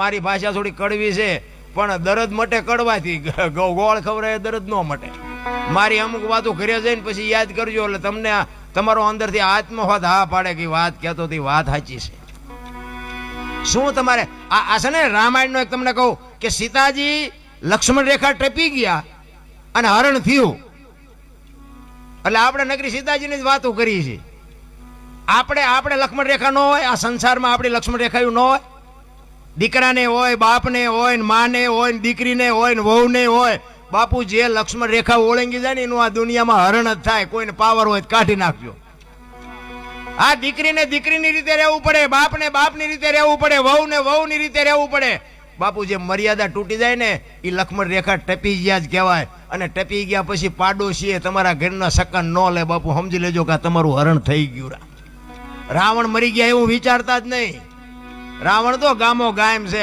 મારી ભાષા થોડી કડવી છે, પણ દરદ મટે કડવાથી. ગોળ ખવડાય દરદ ન મટે. મારી અમુક વાતો ઘરે જઈને પછી યાદ કરજો, એટલે તમને તમારો અંદરથી આત્મહોત હા પાડે કે વાત કહેતો હતી વાત સાચી છે. શું તમારે, આ છે ને રામાયણનો એક તમને કહું કે સીતાજી લક્ષ્મણ રેખા ટપી ગયા અને હરણ થયું. એટલે આપણે નગરી સીતાજીની જ વાતો કરી છે. આપણે આપણે લક્ષ્મણ રેખા ન હોય, આ સંસારમાં આપણી લક્ષ્મણ રેખાયું ન હોય. દીકરાને હોય, બાપને હોય, ને માને હોય, ને દીકરીને હોય, ને વહુને હોય. બાપુ જે લક્ષ્મણ રેખા ઓળંગી જાય ને, એનું આ દુનિયામાં હરણ જ થાય. કોઈને પાવર હોય કાઢી નાખજો. આ દીકરીને દીકરીની રીતે રહેવું પડે, બાપને બાપની રીતે રહેવું પડે, વહુને વહુની રીતે રહેવું પડે. બાપુ જે મર્યાદા તૂટી જાય ને એ લક્ષ્મણ રેખા ટપી ગયા જ કહેવાય. અને ટપી ગયા પછી પાડોશીએ તમારા ઘરના સકન ન લે. બાપુ સમજી લેજો કે તમારું હરણ થઈ ગયું. રાવણ મરી ગયા એવું વિચારતા જ નહીં. રાવણ તો ગામો ગાયમ છે.